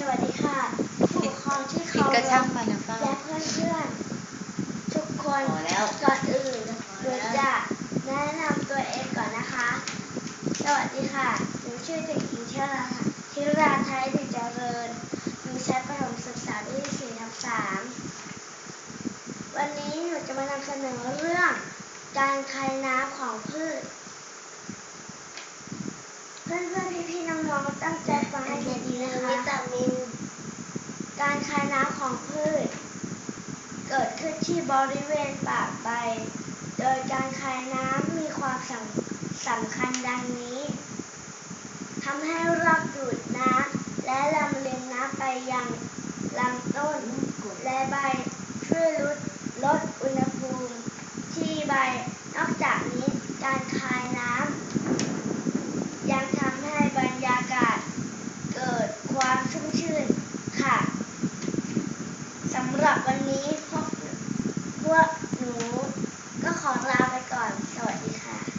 สวัสดีค่ะผู้ปกครองที่ผิดเขากระช่างมันนะป้า และเพื่อนๆทุกคนพอแล้ว ก่อนอื่นหนูจะแนะนำตัวเองก่อนนะคะ สวัสดีค่ะหนูชื่อเด็กหญิงเชลาค่ะธิราไทยดิจเจริญหนูชั้นประถมศึกษาปีที่สี่ทับสามวันนี้หนูจะมานำเสนอเรื่อง การคายน้ำของพืช เพื่อนๆพี่ๆน้องๆตั้งใจฟังให้ดีๆนะคะ วิตามิน การคายน้ำของพืช เกิดขึ้นที่บริเวณปากใบ โดยการคายน้ำมีความสำสำคัญดังนี้ทำให้รากดูดน้ำและลำเลียงน้ำไปยังลำต้นและใบช่วยลดลดอุณหภูมิที่ใบำหรับวันนี้พวกพวกหนูก็ขอลาไปก่อน สวัสดีค่ะ